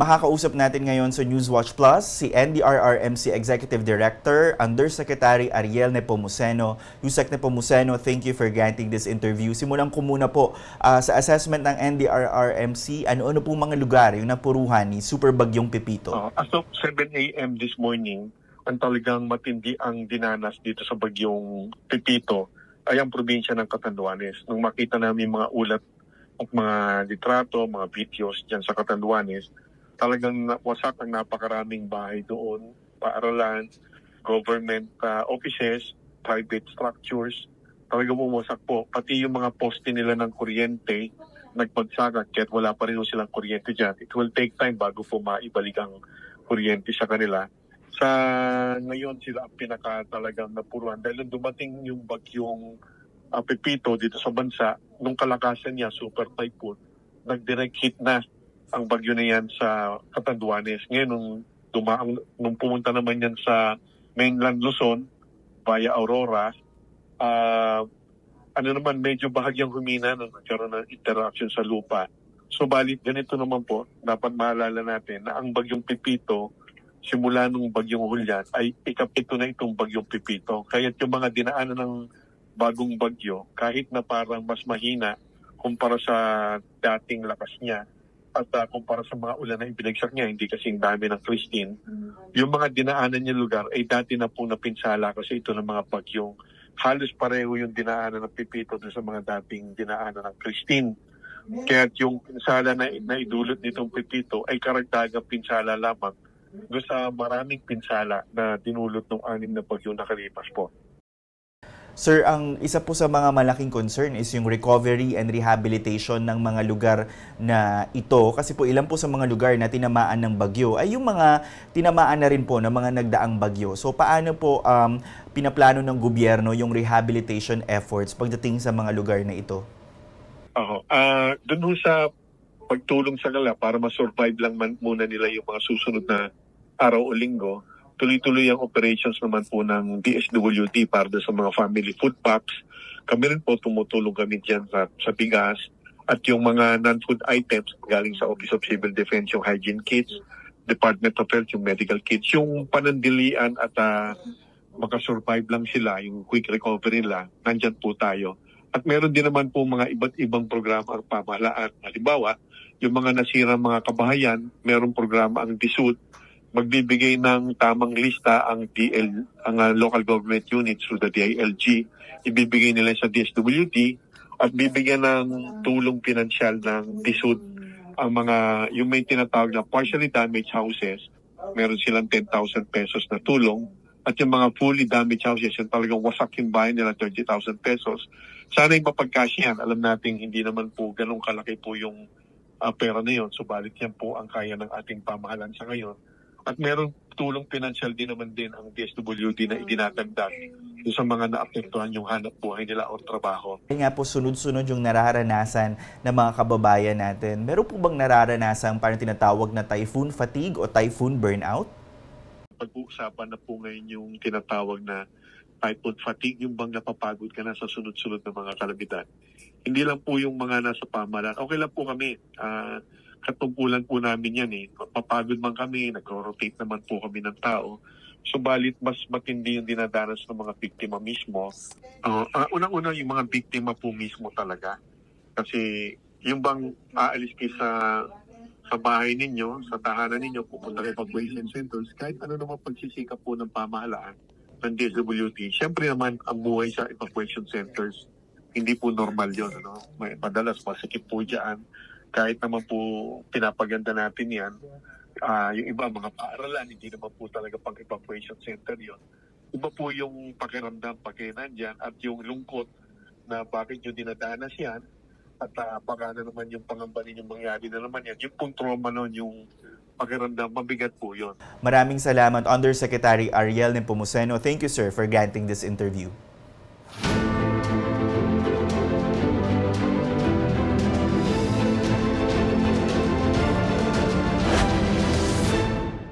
makakausap natin ngayon sa Newswatch Plus si NDRRMC Executive Director, Undersecretary Ariel Nepomuceno. Yusek Nepomuceno, thank you for granting this interview. Simulan ko muna po ah, sa assessment ng NDRRMC, ano-ano po mga lugar yung napuruhan ni Super Bagyong Pepito? Uh, as of 7 a.m. this morning, ang talagang matindi ang dinanas dito sa bagyong Pepito ay ang probinsya ng Catanduanes. Nung makita namin mga ulat at mga litrato, mga videos dyan sa Catanduanes, talagang wasak ang napakaraming bahay doon, paaralan, government uh, offices, private structures, talagang bumusak po. Pati yung mga poste nila ng kuryente, nagpagsagat kahit wala pa rin silang kuryente dyan. It will take time bago po maibalik ang kuryente sa kanila. Sa ngayon sila ang pinaka talagang napuruan dahil dumating yung bagyong uh, Pepito dito sa bansa, nung kalakasan niya, super typhoon, nag-direct hit na ang bagyo na yan sa Catanduanes. Ngayon, nung, dumaang, nung pumunta naman yan sa mainland Luzon, via Aurora, ah ano naman, medyo bahagyang humina nung nagkaroon ng interaction sa lupa. So, balit ganito naman po, dapat maalala natin na ang bagyong Pipito, simula nung bagyong Hulyan, ay ikapito na itong bagyong Pipito. Kaya yung mga dinaanan ng bagong bagyo, kahit na parang mas mahina kumpara sa dating lakas niya, at ah, kumpara sa mga ulan na ibinagsak niya, hindi kasing dami ng Christine, yung mga dinaanan niya lugar ay dati na po napinsala kasi ito ng mga bagyong halos pareho yung dinaanan ng Pipito doon sa mga dating dinaanan ng Christine. Kaya yung pinsala na, na idulot nitong Pipito ay karagdagang pinsala lamang doon sa maraming pinsala na dinulot ng anim na bagyong nakalipas po. Sir, ang isa po sa mga malaking concern is yung recovery and rehabilitation ng mga lugar na ito. Kasi po ilan po sa mga lugar na tinamaan ng bagyo ay yung mga tinamaan na rin po ng mga nagdaang bagyo. So paano po um, pinaplano ng gobyerno yung rehabilitation efforts pagdating sa mga lugar na ito? Oo. Ah, doon sa pagtulong sa kanila para ma-survive lang man muna nila yung mga susunod na araw o linggo, tuloy-tuloy ang operations naman po ng DSWD para sa mga family food packs. Kami rin po tumutulong kami dyan sa, sa bigas at yung mga non-food items galing sa Office of Civil Defense, yung hygiene kits, Department of Health, yung medical kits, yung panandilian at ah, makasurvive lang sila, yung quick recovery nila, nandyan po tayo. At meron din naman po mga iba't ibang programa ang pamahalaan. Halimbawa, yung mga nasirang mga kabahayan, merong programa ang DSUD, magbibigay ng tamang lista ang DL, ang uh, local government units through the DILG, ibibigay nila sa DSWD, at bibigyan ng tulong pinansyal ng DSUD ang mga, yung may tinatawag na partially damaged houses, meron silang 10,000 pesos na tulong, at yung mga fully damaged houses, yung talagang wasak yung bahay nila, 30,000 pesos. Sana yung mapagkasyan. Alam natin hindi naman po ganun kalaki po yung ah, pera na yun. Subalit yan po ang kaya ng ating pamahalan sa ngayon. At meron tulong pinansyal din naman din ang DSWD na idinatagdag doon sa mga naapektuhan yung hanap buhay nila o trabaho. Kaya nga po sunod-sunod yung nararanasan ng mga kababayan natin. Meron po bang nararanasan parang tinatawag na typhoon fatigue o typhoon burnout? pag-uusapan na po ngayon yung tinatawag na typhoon fatigue, yung bang napapagod ka na sa sunod-sunod na mga kalamidad. Hindi lang po yung mga nasa pamalan. Okay lang po kami. Ah, katungkulan po namin yan eh. Papagod man kami, nagro-rotate naman po kami ng tao. Subalit mas matindi yung dinadanas ng mga biktima mismo. Ah, ah, unang-una yung mga biktima po mismo talaga. Kasi yung bang aalis kayo sa sa bahay ninyo, sa tahanan ninyo, pupunta kayo evacuation centers, kahit ano naman pagsisikap po ng pamahalaan ng DSWD, syempre naman ang buhay sa evacuation centers, hindi po normal yon ano? May, madalas masikip po dyan. Kahit naman po pinapaganda natin yan, ah yung iba mga paaralan, hindi naman po talaga pang evacuation center yon Iba po yung pakiramdam pag kayo nandyan at yung lungkot na bakit yung dinadanas yan at uh, baka na naman yung pangamba ninyong mangyari na naman yan. Yung pong trauma nun, yung pakiramdam, mabigat po yun. Maraming salamat Undersecretary Ariel Nepomuceno. Thank you sir for granting this interview.